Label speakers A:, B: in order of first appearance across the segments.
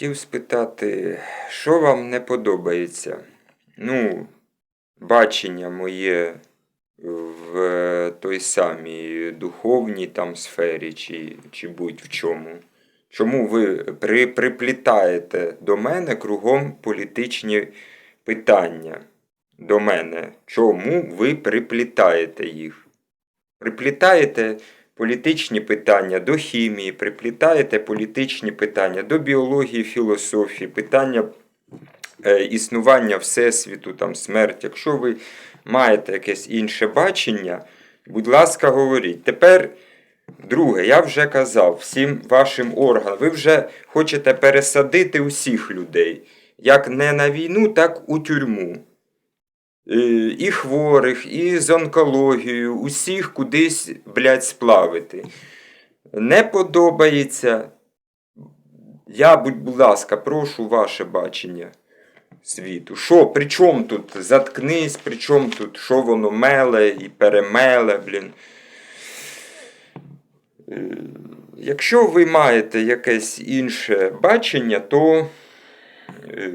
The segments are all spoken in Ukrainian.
A: Хотів спитати, що вам не подобається? Ну, бачення моє в е, той самій духовній там сфері, чи, чи будь в чому. Чому ви при, приплітаєте до мене кругом політичні питання? До мене. Чому ви приплітаєте їх? Приплітаєте політичні питання до хімії, приплітаєте політичні питання до біології, філософії, питання е, існування Всесвіту, там, смерть. Якщо ви маєте якесь інше бачення, будь ласка, говоріть. Тепер, друге, я вже казав всім вашим органам, ви вже хочете пересадити усіх людей, як не на війну, так у тюрму. Е, І хворих, і з онкологією, усіх кудись, блядь, сплавити. Не подобається. Я, будь ласка, прошу ваше бачення світу. Що, при чому тут? Заткнись, при чому тут, що воно меле і перемеле, блін. Е, Якщо ви маєте якесь інше бачення, то, е,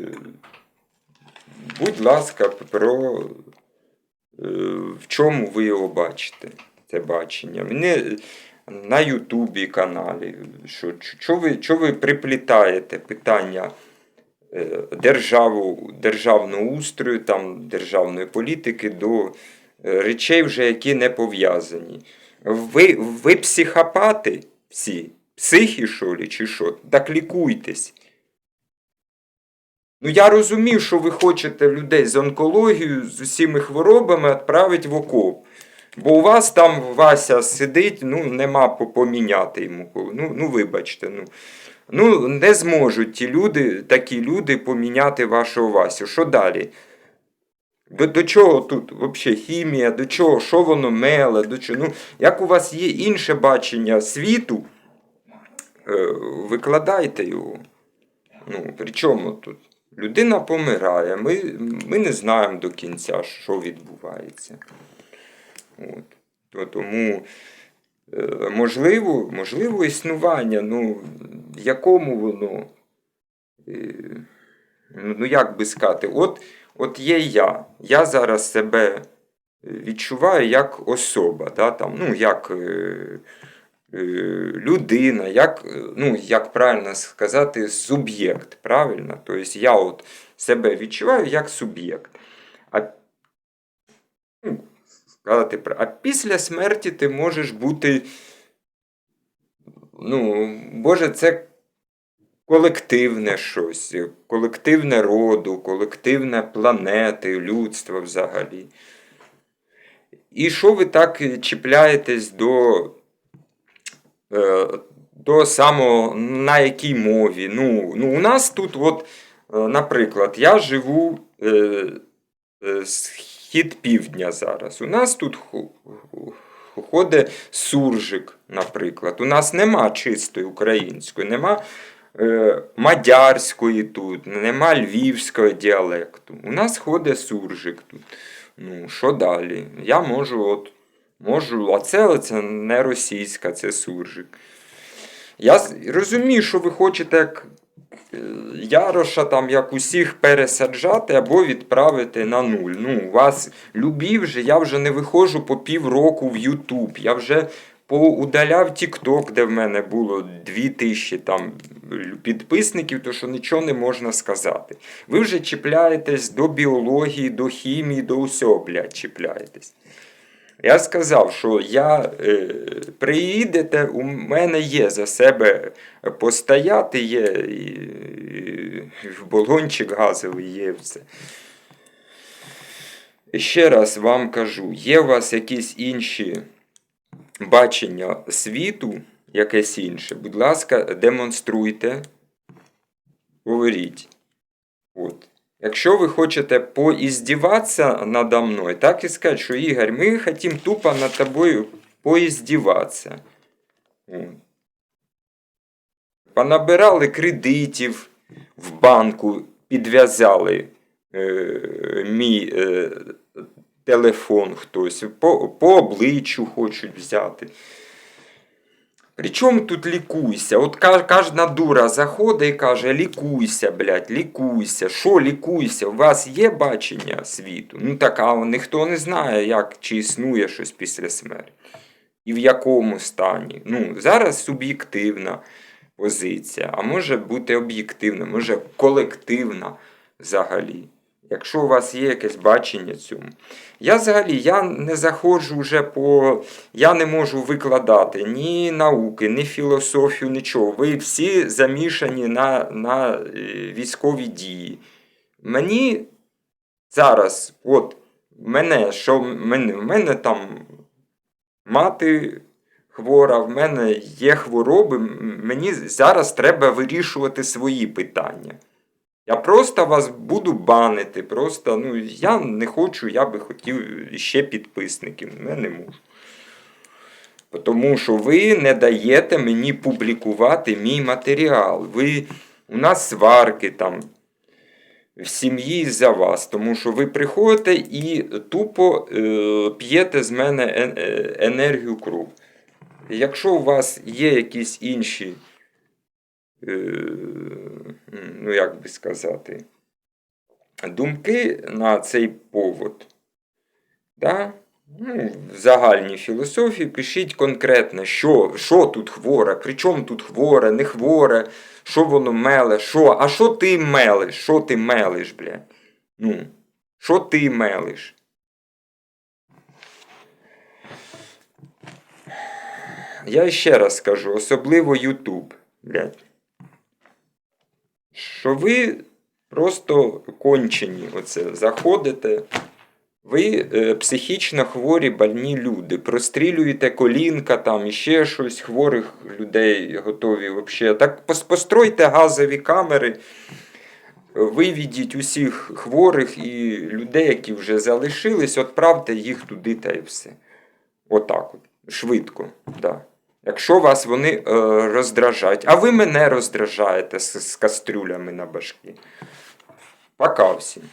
A: будь ласка, про е, в чому ви його бачите, це бачення. Мені на Ютубі каналі. Що, що, ви, що ви приплітаєте питання е, державу, державного устрою, там, державної політики до е, речей, вже які не пов'язані. Ви, ви психопати всі, психі, що ли, чи що? Так лікуйтесь. Ну, я розумів, що ви хочете людей з онкологією, з усіми хворобами відправити в окоп. Бо у вас там Вася сидить, ну нема поміняти йому. Ну, ну вибачте. Ну, ну не зможуть ті люди, такі люди поміняти вашого Васю. Що далі? До, до чого тут взагалі хімія, до чого, що воно меле, до чого? Ну, як у вас є інше бачення світу, е, викладайте його. Ну, при чому тут? Людина помирає, ми, ми не знаємо до кінця, що відбувається. От. То, тому е, можливо, можливо існування, ну, якому воно, е, ну, ну як би сказати, от, от є я. Я зараз себе відчуваю як особа, да, там, ну, як е, людина, як, е, ну, як правильно сказати, суб'єкт. Правильно? Тобто я от себе відчуваю як суб'єкт. А ну, сказати, а після смерті ти можеш бути. Ну, Боже, це колективне щось, колективне роду, колективне планети, людства взагалі. І що ви так чіпляєтесь до, е, до самого на якій мові? Ну, ну, у нас тут, от, е, наприклад, я живу е, е, схід півдня зараз. У нас тут ходить суржик, наприклад. У нас нема чистої української, нема е, мадярської тут, нема львівського діалекту. У нас ходить суржик тут. Ну, що далі? Я можу, от, можу, а це, це не російська, це суржик. Я розумію, що ви хочете як е, Яроша, там, як усіх пересаджати або відправити на нуль. Ну, вас любі вже, я вже не виходжу по півроку в Ютуб. Я вже поудаляв Тікток, де в мене було 2000 там підписників, то що нічого не можна сказати. Ви вже чіпляєтесь до біології, до хімії, до усього, блядь, чіпляєтесь. Я сказав, що я е, приїдете, у мене є за себе постояти, є і, і балончик газовий, є все. Ще раз вам кажу, є у вас якісь інші бачення світу, якесь інше, будь ласка, демонструйте, говоріть. От. Якщо ви хочете поіздіватися надо мною, так і сказати, що Ігор, ми хотім тупо над тобою поіздіватися. Понабирали кредитів в банку, підв'язали е, мій е, телефон хтось, по, по обличчю хочуть взяти. Причому тут лікуйся? От кожна дура заходить і каже, лікуйся, блядь, лікуйся. Що лікуйся? У вас є бачення світу? Ну так, а ніхто не знає, як чи існує щось після смерті. І в якому стані. Ну, зараз суб'єктивна позиція, а може бути об'єктивна, може колективна взагалі. Якщо у вас є якесь бачення цьому. Я взагалі я не заходжу вже по. Я не можу викладати ні науки, ні філософію, нічого. Ви всі замішані на, на е, військові дії. Мені зараз, от мене, що мене, в мене там мати хвора, в мене є хвороби, мені зараз треба вирішувати свої питання. Я просто вас буду банити. Просто, ну, я не хочу, я би хотів ще підписників. Я не можу. Тому що ви не даєте мені публікувати мій матеріал. Ви, у нас сварки там в сім'ї за вас, тому що ви приходите і тупо е, п'єте з мене е- енергію кров. Якщо у вас є якісь інші, ну як би сказати, думки на цей повод, да? ну, в загальній філософії пишіть конкретно, що, що тут хворе, при чому тут хворе, не хворе, що воно меле, що, а що ти мелиш, що ти мелиш, блядь? Ну, що ти мелиш? Я ще раз скажу, особливо Ютуб, блядь. Що ви просто кончені оце заходите. Ви е, психічно хворі больні люди, прострілюєте колінка, там ще щось, хворих людей готові взагалі. Так постройте газові камери, виведіть усіх хворих і людей, які вже залишились, відправте їх туди та і все. Отак от. Швидко. Да. Якщо вас вони е, роздражають, а ви мене роздражаєте з, з кастрюлями на башки. Пока всім.